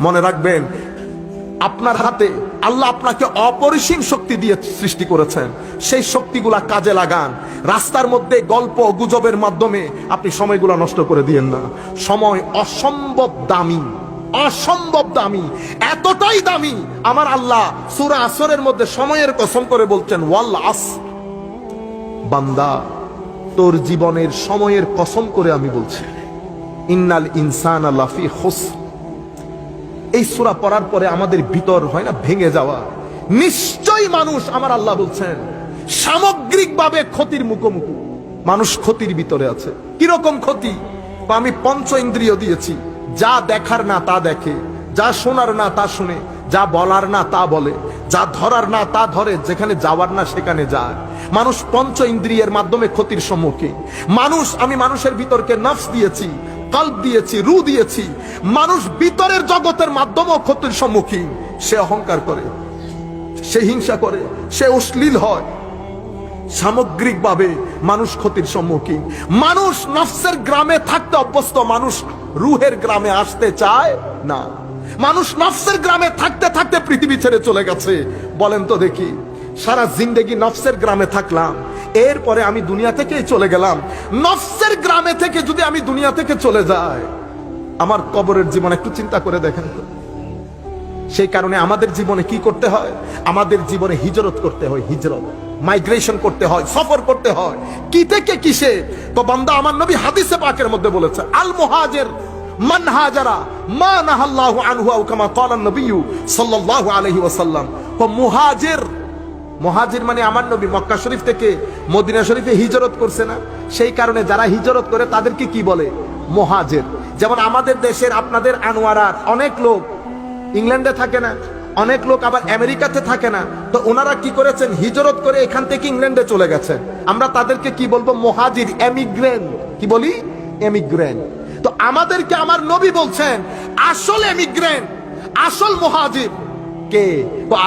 মনে রাখবেন, আপনার হাতে আল্লাহ আপনাকে অপরিসীম শক্তি দিয়ে সৃষ্টি করেছেন। সেই শক্তিগুলা কাজে লাগান। রাস্তার মধ্যে গল্প গুজবের মাধ্যমে আপনি সময়গুলো নষ্ট করে দিয়েন না। সময় অসম্ভব দামি। অসম্ভব দামি। এতটাই দামি। আমার আল্লাহ সুরা আসরের মধ্যে সময়ের কসম করে বলছেন, ওয়াল আস বান্দা, তোর জীবনের সময়ের কসম করে আমি বলছি, ইন্নাল ইনসান আল্লাফি হোস এই সূরা পড়ার পরে আমাদের ভিতর হয় না ভেঙে যাওয়া? নিশ্চয়ই মানুষ, আমার আল্লাহ বলছেন, সামগ্রিকভাবে ক্ষতির মুখোমুখি। মানুষ ক্ষতির ভিতরে আছে। কীরকম ক্ষতি? আমি পঞ্চ ইন্দ্রিয় দিয়েছি, যা দেখার না তা দেখে, যা শোনার না তা শুনে, যা বলার না তা বলে, যা ধরার না তা ধরে, যেখানে যাওয়ার না সেখানে যায়। মানুষ পঞ্চ ইন্দ্রিয়ের মাধ্যমে ক্ষতির সম্মুখীন মানুষ, আমি মানুষের ভিতরকে নফস দিয়েছি কল্প দিয়েছি, রু দিয়েছি। মানুষ ভিতরের জগতের মাধ্যমেও ক্ষতির সম্মুখীন। সে অহংকার করে, সে হিংসা করে, সে অশ্লীল হয়। সামগ্রিকভাবে মানুষ ক্ষতির সম্মুখীন। মানুষ নফসের গ্রামে থাকতে অভ্যস্ত, মানুষ রুহের গ্রামে আসতে চায় না। মানুষ নফসের গ্রামে থাকতে থাকতে পৃথিবী ছেড়ে চলে গেছে। বলেন তো দেখি, সারা জিন্দেগি নফসের গ্রামে থাকলাম। এরপরে আমি দুনিয়া থেকেই চলে গেলাম। নফসের গ্রামে থেকে যদি আমি দুনিয়া থেকে চলে যাই, আমার কবরের জীবন একটু চিন্তা করে দেখেন সেই কারণে আমাদের জীবনে কি করতে হয়? আমাদের জীবনে হিজরত করতে হয়, হিজরত। মাইগ্রেশন করতে হয়, সফর করতে হয়। কি থেকে কিসে? তো বান্দা আমার নবী হাদিসে পাকের মধ্যে বলেছে আল মুহাজির মান হাজারা মা নাহাল্লাহু আনহু কামা ক্বালা নবী সাল্লাল্লাহু আলাইহি ওয়াসাল্লাম। তো মুহাজির মহাজির মানে আমার নবী, মক্কা শরীফ থেকে মদিনা শরীফে হিজরত করছে না। সেই কারণে যারা হিজরত করে তাদেরকে কি বলে? মহাজের। যেমন আমাদের দেশের আপনাদের আনোয়ারার অনেক লোক ইংল্যান্ডে থাকে না, অনেক লোক আবার আমেরিকাতে থাকে না। তো ওনারা কি করেছেন? হিজরত করে এখান থেকে ইংল্যান্ডে চলে গেছেন। আমরা তাদেরকে কি বলব? মহাজির, এমিগ্রেন। কি বলি? এমিগ্রেন। তো আমাদেরকে আমার নবী বলছেন, আসল এমিগ্রেন, আসল মহাজির। কে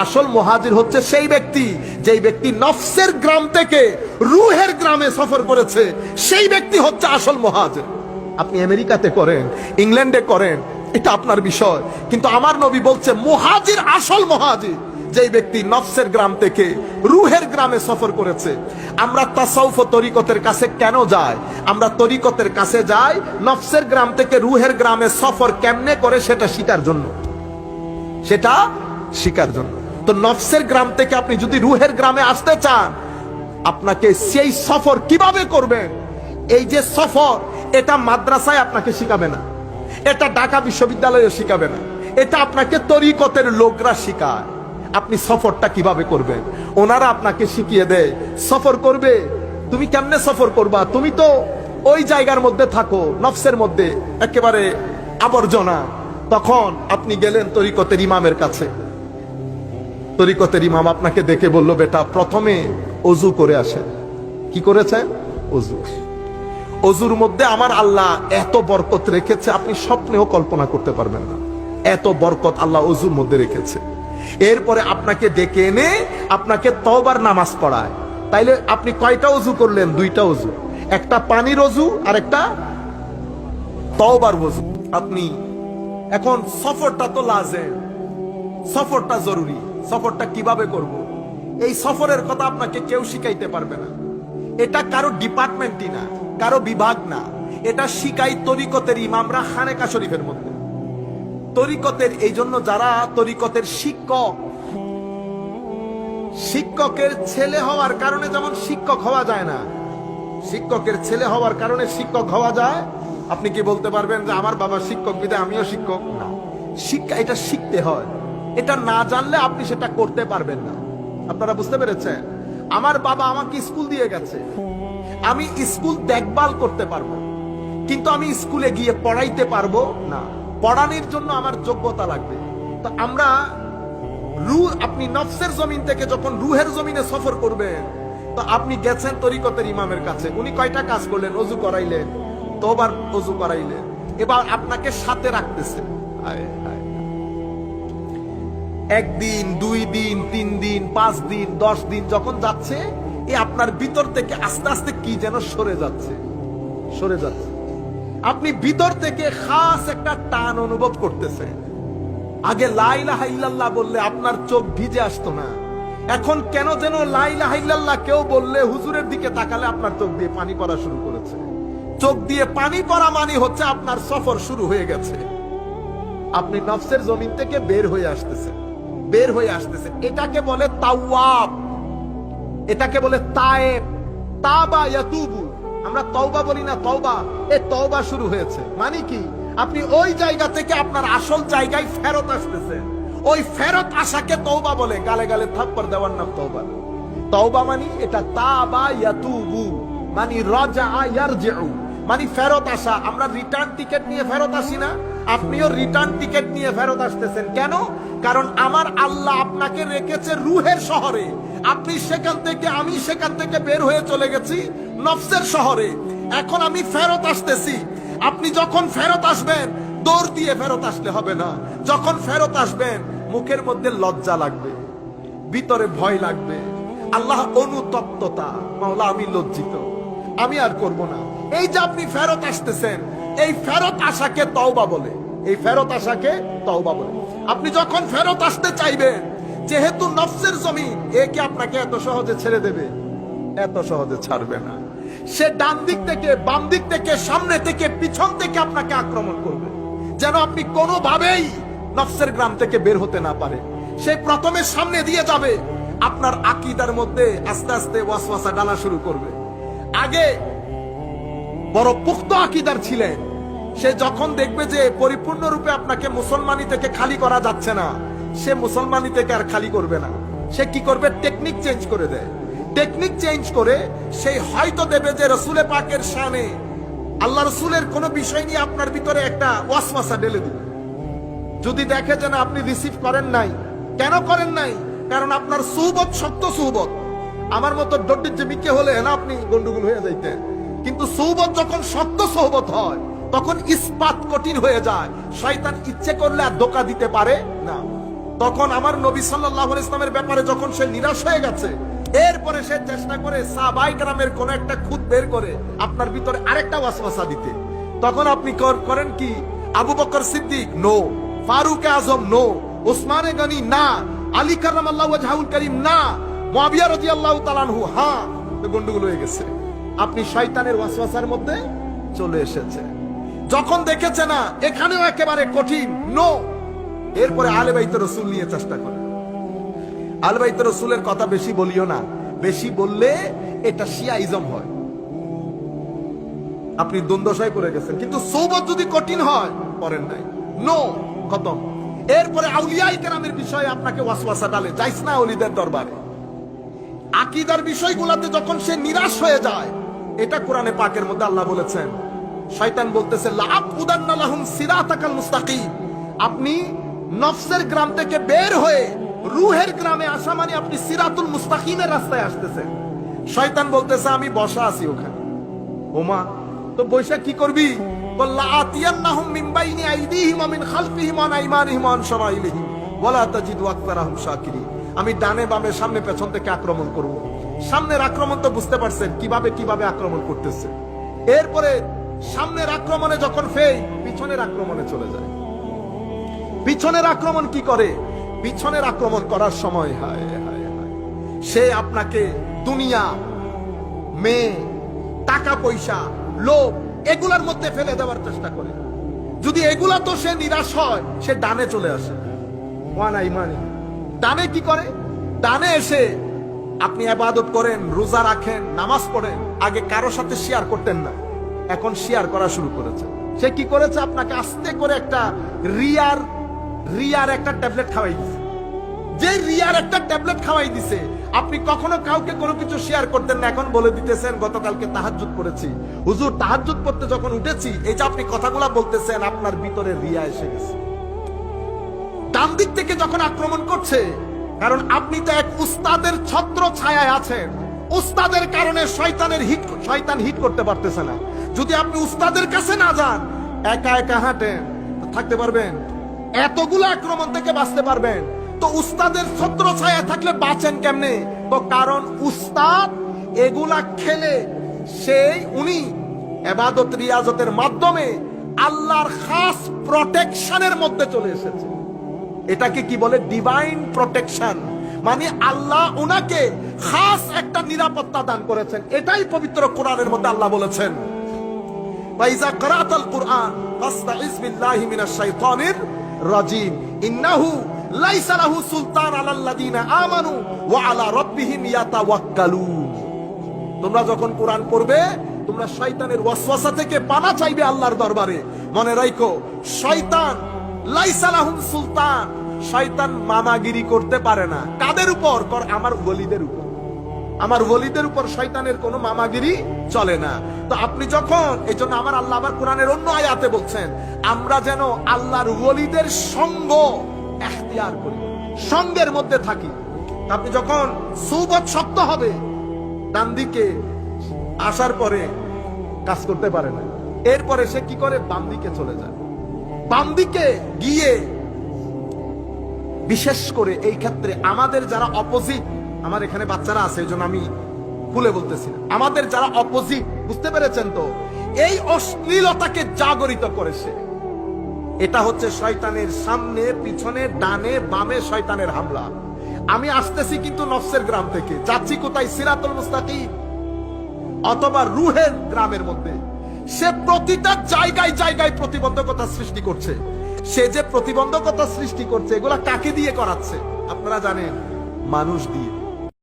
আসল মহাজির হচ্ছে সেই ব্যক্তি, যেই ব্যক্তি নফসের গ্রাম থেকে রুহের গ্রামে সফর করেছে, সেই ব্যক্তি হচ্ছে আসল মহাজির। আপনি আমেরিকাতে করেন, ইংল্যান্ডে করেন, এটা আপনার বিষয়। কিন্তু আমার নবী বলছে, মহাজির আসল মহাজির, যেই ব্যক্তি নফসের গ্রাম থেকে রুহের গ্রামে সফর করেছে। আমরা তাসাউফ তরিকতের কাছে কেন যাই? আমরা তরিকতের কাছে যাই, নফসের গ্রাম থেকে রুহের গ্রামে সফর কেমনে করে সেটা শিকার জন্য। সেটা শিকার জন্য। তো নফসের গ্রাম থেকে আপনি যদি রুহের গ্রামে আসতে চান, আপনাকে সেই সফর কীভাবে করবেন এই যে সফর, এটা মাদ্রাসায় আপনাকে শিখাবে না। এটা ঢাকা বিশ্ববিদ্যালয়ে শিখাবে না। এটা আপনাকে তরিকতের লোকরা শিখায়। আপনি সফরটা কীভাবে করবেন? ওনারা আপনাকে শিখিয়ে দেয়, সফর করবে? তুমি কেমনে সফর করবা? তুমি তো ওই জায়গার মধ্যে থাকো, নফসের মধ্যে, একেবারে আবর্জনা। তখন আপনি গেলেন তরিকতের ইমামের কাছে। তরিকতের ইমাম আপনাকে দেখে বলল, বেটা, প্রথমে অজু করে আসেন। কি করেছেন অজু। অজুর মধ্যে আমার আল্লাহ এত বরকত রেখেছে, আপনি স্বপ্নেও কল্পনা করতে পারবেন না। এত বরকত আল্লাহ অজুর মধ্যে রেখেছে। এরপরে আপনাকে ডেকে এনে আপনাকে তওবার নামাজ পড়ায়। তাইলে আপনি কয়টা অজু করলেন? দুইটা অজু। একটা পানির অজু আর একটা তওবার অজু। আপনি, এখন সফরটা তো লাজে সফরটা জরুরি। সফরটা কীভাবে করব। এই সফরের কথা আপনাকে কেউ শিখাইতে পারবে না। এটা কারও ডিপার্টমেন্টই না, কারও বিভাগ না। এটা শিখাই তরিকতের ইমামরা খানেকা শরীফের মধ্যে। তরিকতের এই জন্য যারা তরিকতের শিক্ষক, শিক্ষকের ছেলে হওয়ার কারণে যেমন শিক্ষক হওয়া যায় না, শিক্ষকের ছেলে হওয়ার কারণে শিক্ষক হওয়া যায়। আপনি কি বলতে পারবেন যে আমার বাবা শিক্ষক বিদায় আমিও শিক্ষক? না। শিক্ষা, এটা শিখতে হয়। এটা না জানলে আপনি সেটা করতে পারবেন না। আপনারা বুঝতে পেরেছেন? আমার বাবা আমাকে স্কুল দিয়ে গেছে। আমি স্কুল দেখভাল করতে পারব। কিন্তু আমি স্কুলে গিয়ে পড়াইতে পারব না। পড়ানোর জন্য আমার যোগ্যতা লাগবে। তো আমরা রু, আপনি নফসের জমিন থেকে যখন রুহের জমিনে সফর করবেন, তো আপনি গেছেন তরিকতের ইমামের কাছে। উনি কয়টা কাজ করলেন? অজু করাইলেন, তোবার অজু করাইলেন। এবার আপনাকে সাথে রাখতেছে। হায় হায়। একদিন, দুই দিন, তিন দিন, পাঁচ দিন, দশ দিন, যখন যাচ্ছে, এ আপনার ভিতর থেকে আস্তে আস্তে কি যেন সরে যাচ্ছে। সরে যাচ্ছে। আপনি ভিতর থেকে খাস একটা টান অনুভব করতেছেন। আগে লাইলা বললে আপনার চোখ ভিজে আসতো না। এখন কেন যেন লাইলা হাইল্লাল্লাহ কেউ বললে হুজুরের দিকে তাকালে আপনার চোখ দিয়ে পানি পড়া শুরু করেছে। চোখ দিয়ে পানি পড়া মানে হচ্ছে আপনার সফর শুরু হয়ে গেছে। আপনি নফসের জমিন থেকে বের হয়ে আসতেছেন। বের হয়ে আসতেছেন এটাকে বলে তাওয়াব। এটাকে বলে তায়েব। তাবা ইয়াতুবু। আমরা তওবা বলি না, তওবা। এ তওবা শুরু হয়েছে। মানে কি? আপনি ওই জায়গা থেকে আপনার আসল জায়গায় ফেরত আসতেছেন ওই ফেরত আসাকে তওবা বলে। গালে গালে থাপ্পড় দেওয়ার নাম তওবা। তওবা মানে এটা তাবা ইয়াতুবু। মানে রাজা ইয়ারজিউ। মানে ফেরত আসা। আমরা রিটার্ন টিকেট নিয়ে ফেরত আসি না। আপনিও রিটার্ন টিকেট নিয়ে ফেরত আসতেছেন। কেন? কারণ আমার আল্লাহ আপনাকে রেখেছে রুহের শহরে। আপনি সেখান থেকে, আমি সেখান থেকে বের হয়ে চলে গেছি নফসের শহরে। এখন আমি ফেরত আসতেছি। আপনি যখন ফেরত আসবেন, দৌড় দিয়ে ফেরত আসলে হবে না। যখন ফেরত আসবেন, মুখের মধ্যে লজ্জা লাগবে, ভিতরে ভয় লাগবে। আল্লাহ অনুতপ্ততা, মাওলা আমি লজ্জিত। আমি আর করব না। এই যে আপনি ফেরত আসতেছেন এই ফেরত আসাকে তওবা বলে। এই ফেরত আসাকে তওবা বলে। আপনি যখন ফেরত আসতে চাইবেন, যেহেতু নফসের জমি একে আপনাকে এত সহজে ছেড়ে দেবে? এত সহজে ছাড়বে না। সে ডান দিক থেকে, বাম দিক থেকে, সামনে থেকে, পিছন থেকে আপনাকে আক্রমণ করবে। যেন আপনি কোনোভাবেই নফসের গ্রাম থেকে বের হতে না পারে। সে প্রথমে সামনে দিয়ে যাবে, আপনার আকিদার মধ্যে আস্তে আস্তে ওয়াসওয়াসা ডালা শুরু করবে। আগে বড় পুক্ত আকিদার ছিলেন সে যখন দেখবে যে পরিপূর্ণরূপে আপনাকে মুসলমানি থেকে খালি করা যাচ্ছে না, সে মুসলমানি থেকে আর খালি করবে না। সে কি করবে? টেকনিক চেঞ্জ করে দেয়। টেকনিক চেঞ্জ করে সেই হয়তো দেবে যে রসুলে পাকের শানে আল্লাহ রসুলের কোনো বিষয় নিয়ে আপনার ভিতরে একটা ওয়াসওয়াসা ঢেলে দিবে। যদি দেখে যে না, আপনি রিসিভ করেন নাই। কেন করেন নাই? কারণ আপনার সুহবত শক্ত সুহবত। আমার মতো ডড্ডির যে মিকে হলে না আপনি গন্ডগোল হয়ে যাইতেন। কিন্তু সৌবত যখন শক্ত সৌবত হয়, তখন ইস্পাত কঠিন হয়ে যায়। শয়তান ইচ্ছে করলে আর ধোকা দিতে পারে না। তখন আমার নবী সাল্লাহ ইসলামের ব্যাপারে যখন সে নিরাশ হয়ে গেছে, এরপরে সে চেষ্টা করে সাবাই গ্রামের কোন একটা খুদ বের করে আপনার ভিতরে আরেকটা ওয়াসওয়াসা দিতে। তখন আপনি কর- করেন কি? আবু বকর সিদ্দিক, নো। ফারুক আজম, নো। ওসমানে গনি, না। আলী কারাম আল্লাহ করিম, না। মুয়াবিয়া রাদিয়াল্লাহু তাআলাহু হ্যাঁ। গন্ডগোল হয়ে গেছে। আপনি শয়তানের ওয়াসওয়াসার মধ্যে চলে এসেছে। যখন দেখেছে না, এখানেও একেবারে কঠিন নো এরপরে আলে বাইত রসুল নিয়ে চেষ্টা করে। আলে বাইত রসুলের কথা বেশি বলিও না, বেশি বললে এটা শিয়াইজম হয়। আপনি দ্বন্দ্বশায় পড়ে গেছেন, কিন্তু সৌবত যদি কঠিন হয় করেন নাই। নো খতম। এরপরে আউলিয়াই কেরামের বিষয়ে আপনাকে ওয়াসওয়াসা ডালে যাইস না অলিদের দরবারে। আকিদার বিষয়গুলোতে যখন সে নিরাশ হয়ে যায় এটা কোরআনে পাকের মধ্যে আল্লাহ বলেছেন। শয়তান বলতেছে মুস্তাকিম। আপনি নফসের গ্রাম থেকে বের হয়ে রুহের গ্রামে আসা মানে আপনি সিরাতুল মুস্তাকিমের রাস্তায় আসতেছেন। শয়তান বলতেছে, আমি বসা আছি ওখানে। ওমা, তো বৈশা কি করবি? আমি ডানে বামে সামনে পেছন থেকে আক্রমণ করব। সামনের আক্রমণ তো বুঝতে পারছেন কীভাবে কীভাবে আক্রমণ করতেছে। এরপরে সামনের আক্রমণে যখন ফেই, পিছনের আক্রমণে চলে যায়। পিছনের আক্রমণ কি করে? পিছনের আক্রমণ করার সময় সে আপনাকে দুনিয়া, মেয়ে, টাকা পয়সা, লোভ, এগুলার মধ্যে ফেলে দেওয়ার চেষ্টা করে। যদি এগুলা তো সে নিরাশ হয়, সে ডানে চলে আসে। ওয়ান আইমানি ডানে কি করে? ডানে এসে আপনি আবাদত করেন, রোজা রাখেন, নামাজ পড়েন, আগে কারও সাথে শেয়ার করতেন না। এখন শেয়ার করা শুরু করেছে। সে কি করেছে? আপনাকে আস্তে করে একটা রিয়ার রিয়ার একটা ট্যাবলেট খাওয়াই দিছে। যে রিয়ার একটা ট্যাবলেট খাওয়াই দিছে, আপনি কখনো কাউকে কোনো কিছু শেয়ার করতেন না। এখন বলে দিতেছেন, গতকালকে তাহাজ্জুদ করেছি হুজুর, তাহাজ্জুদ করতে যখন উঠেছি, এই যে আপনি কথাগুলা বলতেছেন, আপনার ভিতরে রিয়া এসে গেছে। ডান দিক থেকে যখন আক্রমণ করছে, কারণ আপনি তো উস্তাদের ছত্র ছায়ায় আছেন উস্তাদের কারণে শয়তানের হিট শয়তান হিট করতে পারতেছে না। যদি আপনি উস্তাদের কাছে না যান, একা একা হাঁটেন থাকতে পারবেন। এতগুলো আক্রমণ থেকে বাঁচতে পারবেন। তো উস্তাদের ছত্র ছায়া থাকলে বাঁচেন কেমনে? তো কারণ উস্তাদ এগুলা খেলে সেই উনি এবাদত রিয়াজতের মাধ্যমে আল্লাহর খাস প্রোটেকশনের মধ্যে চলে এসেছে। এটাকে কি বলে? ডিভাইন প্রোটেকশন মানে আল্লাহ ওনাকে খাস একটা নিরাপত্তা দান করেছেন। এটাই পবিত্র কোরআনের মধ্যে আল্লাহ বলেছেন। ফাইজা করাতাল কুরআন ফাস্তাইজ বিল্লাহি মিনাশ শাইতানির রাজিম। ইন্নাহু লাইসা লাহু সুলতান আলাল্লাযিনা আমানু ওয়া আলা রাব্বিহিম ইয়াতাওয়াক্কালুন। তোমরা যখন কোরআন পড়বে, তোমরা শয়তানের ওয়াসওয়াসা থেকে পানা চাইবে আল্লাহর দরবারে। মনে রাখো শয়তান লাইসা লাহুম সুলতান শয়তান মামাগিরি করতে পারে না। কাদের উপর? কর আমার ওলিদের উপর। আমার ওলিদের উপর শয়তানের কোনো মামাগিরি চলে না। তো আপনি যখন এই জন্য আমার আল্লাহ আবার কোরআনের অন্য আয়াতে বলছেন, আমরা যেন আল্লাহর ওলিদের সঙ্গ এখতিয়ার করি, সঙ্গের মধ্যে থাকি। আপনি যখন সৌবত শক্ত হবে, ডান দিকে আসার পরে কাজ করতে পারে না। এরপরে সে কি করে? বাম দিকে চলে যায়। বাম দিকে গিয়ে বিশেষ করে এই ক্ষেত্রে আমাদের যারা অপোজিট আমার এখানে বাচ্চারা আছে এই জন্য আমি খুলে বলতেছি। আমাদের যারা অপোজিট বুঝতে পেরেছেন তো? এই অশ্লীলতাকে জাগরিত করেছে এটা হচ্ছে শয়তানের সামনে, পিছনে, ডানে, বামে শয়তানের হামলা। আমি আসতেছি কিন্তু নফসের গ্রাম থেকে। যাচ্ছি কোথায়? সিরাতুল মুস্তাকি অথবা রুহের গ্রামের মধ্যে। সে প্রতিটা জায়গায় জায়গায় প্রতিবন্ধকতা সৃষ্টি করছে। সে যে প্রতিবন্ধকতা সৃষ্টি করছে এগুলা কাকে দিয়ে করাচ্ছে? আপনারা জানেন মানুষ দিয়ে।